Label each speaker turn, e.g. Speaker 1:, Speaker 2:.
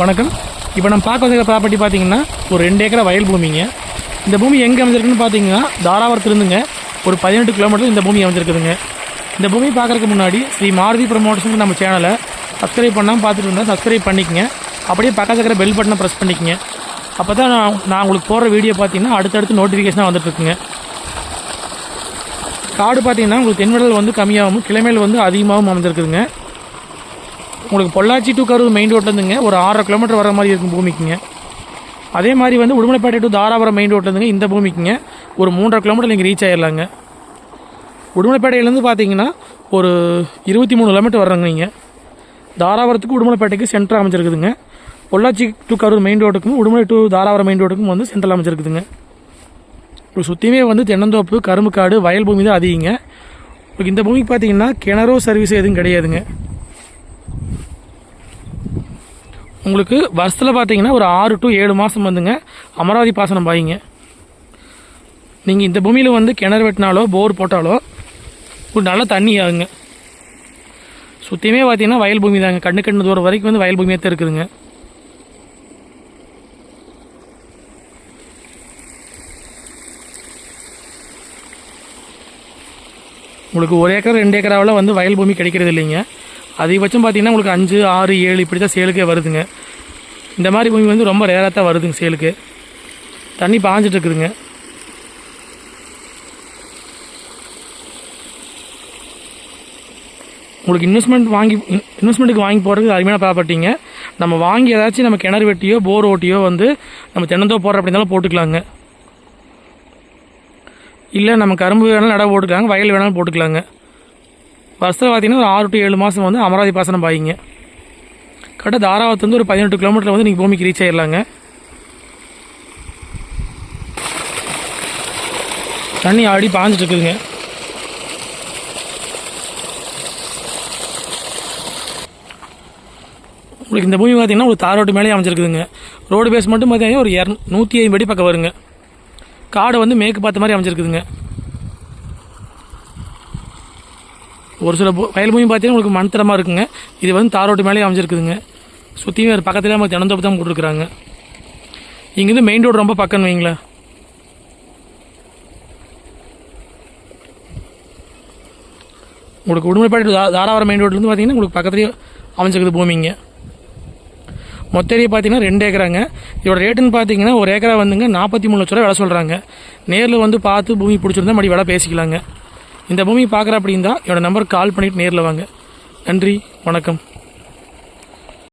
Speaker 1: வணக்கம். இப்போ நம்ம பார்க்க வந்திருக்க ப்ராப்பர்ட்டி பார்த்தீங்கன்னா ஒரு ரெண்டு ஏக்கரை வயல் பூமிங்க. இந்த பூமி எங்கே அமைஞ்சிருக்குன்னு பார்த்தீங்கன்னா தாராபுரத்துலேருந்துங்க ஒரு பதினெட்டு கிலோமீட்டர் இந்த பூமி அமைஞ்சிருக்குதுங்க. இந்த பூமி பார்க்குறதுக்கு முன்னாடி ஸ்ரீ மாருதி ப்ரமோட்டர்ஸ் நம்ம சேனலை சப்ஸ்கிரைப் பண்ணாமல் பார்த்துட்டு இருந்தால் சப்ஸ்கிரைப் பண்ணிக்கங்க. அப்படியே பக்கத்துல இருக்கிற பெல் பட்டனை ப்ரெஸ் பண்ணிக்கங்க. அப்போ தான் நான் நான் உங்களுக்கு போடுற வீடியோ பார்த்தீங்கன்னா அடுத்தடுத்து நோட்டிஃபிகேஷனாக வந்துட்டுருக்குங்க. காடு பார்த்தீங்கன்னா உங்களுக்கு தென்வடல் வந்து கம்மியாகவும் கிழமையில் வந்து அதிகமாகவும் அமைஞ்சிருக்குதுங்க. உங்களுக்கு பொள்ளாச்சி டு கரூர் மெயின் ரோட்லேருந்துங்க ஒரு ஆறரை கிலோமீட்டர் வர மாதிரி இருக்கும் பூமிக்குங்க. அதே மாதிரி வந்து உடுமலைப்பேட்டை டு தாராபுரம் மெயின் ரோட்லேருந்துங்க இந்த பூமிக்குங்க. ஒரு மூன்றரை கிலோமீட்டர் நீங்கள் ரீச் ஆயிடலாங்க உடுமலைப்பேட்டையிலேருந்து பார்த்தீங்கன்னா ஒரு இருபத்தி மூணு கிலோமீட்டர் வர்றாங்க நீங்கள் தாராபுரத்துக்கு உடுமலைப்பேட்டைக்கு சென்டர் அமைஞ்சிருக்குதுங்க. பொள்ளாச்சி டு கரூர் மெயின் ரோட்டுக்கும் உடுமலை டு தாராபுரம் மெயின் ரோட்டுக்கும் வந்து சென்ட்ரல் அமைஞ்சிருக்குதுங்க. இப்போ சுற்றியுமே வந்து தென்னந்தோப்பு கரும்பு காடு வயல் பூமி தான் அதிகங்க. உங்களுக்கு இந்த பூமிக்கு பார்த்தீங்கன்னா கிணறோ சர்வீஸ் எதுவும் கிடையாதுங்க. உங்களுக்கு வருஷத்தில் பார்த்தீங்கன்னா ஒரு ஆறு டு ஏழு மாதம் வந்துங்க. அமராவதி பாசனம் பாயிங்க. நீங்கள் இந்த பூமியில் வந்து கிணறு வெட்டினாலோ போர் போட்டாலோ ஒரு நல்ல தண்ணி ஆகுங்க. சுற்றியுமே பார்த்தீங்கன்னா வயல் பூமி தாங்க. கண்ணு கண்ணு தூரம் வரைக்கும் வந்து வயல் பூமியாக தான் இருக்குதுங்க. உங்களுக்கு ஒரு ஏக்கர் ரெண்டு ஏக்கராவில் வந்து வயல் பூமி கிடைக்கிறது இல்லைங்க. அதிகபட்சம் பார்த்தீங்கன்னா உங்களுக்கு அஞ்சு ஆறு ஏழு இப்படி தான் சேலுக்கே வருதுங்க. இந்த மாதிரி பூமி வந்து ரொம்ப ரேராக தான் வருதுங்க சேலுக்கு. தண்ணி பாஞ்சிட்ருக்குதுங்க. உங்களுக்கு இன்வெஸ்ட்மெண்ட் வாங்கி இன்வெஸ்ட்மெண்ட்டுக்கு வாங்கி போகிறதுக்கு அருமையான ப்ராப்பர்ட்டிங்க நம்ம வாங்கி ஏதாச்சும் நம்ம கிணறு வெட்டியோ போர் ஓட்டியோ வந்து நம்ம தென்னந்தோ போடுற அப்படின்னாலும் இருந்தாலும் போட்டுக்கலாங்க. இல்லை நம்ம கரும்பு வேணாலும் நட போட்டுக்கலாங்க வயல் வேணாலும் போட்டுக்கலாங்க. வருஷத்தில் பார்த்தீங்கன்னா ஒரு ஆறு டு ஏழு மாதம் வந்து அமராவதி பாசனம் பாயிங்க. கரெக்டாக தாராவத்துலேருந்து ஒரு பதினெட்டு கிலோமீட்டர் வந்து நீங்கள் பூமிக்கு ரீச் ஆகிடலாங்க தண்ணி ஆடி பாஞ்சிட்டு இருக்குதுங்க. உங்களுக்கு இந்த பூமி பார்த்தீங்கன்னா ஒரு தார் ரோட்டு மேலே அமைஞ்சிருக்குதுங்க. ரோடு பேஸ் மட்டும் பார்த்தீங்கன்னா ஒரு இரநூத்தி ஐம்பது அடி பக்கம் வருங்க. காடை வந்து மேற்கு பார்த்த மாதிரி அமைஞ்சிருக்குதுங்க. ஒரு சில வயல் பூமி பார்த்தீங்கன்னா உங்களுக்கு மண்தரமாக இருக்குங்க. இது வந்து தாரோட்டு ரோட்டு மேலேயே அமைஞ்சிருக்குதுங்க. சுற்றியுமே ஒரு பக்கத்துலேயே நம்ம தினந்தோப்பு தான் போட்டுருக்குறாங்க. இங்கேருந்து மெயின் ரோடு ரொம்ப பக்கம் வைங்களா உங்களுக்கு உடுமலைப்பேட்டை தா- மெயின் ரோட்லேருந்து பார்த்தீங்கன்னா உங்களுக்கு பக்கத்துலேயே அமைஞ்சிருக்குது பூமிங்க மொத்த ஏரியா பார்த்தீங்கன்னா ரெண்டு ஏக்கராங்க. இதோட ரேட்டுன்னு பார்த்தீங்கன்னா ஒரு ஏக்கரா வந்துங்க நாற்பத்தி மூணு லட்ச ரூபா விலை சொல்கிறாங்க நேரில் வந்து பார்த்து பூமி பிடிச்சிருந்தா மறுபடியும் விலை பேசிக்கலாங்க. இந்த பூமி பார்க்குற அப்படின்னா என்னோடய நம்பருக்கு கால் பண்ணிவிட்டு நேரில் வாங்க. நன்றி வணக்கம்.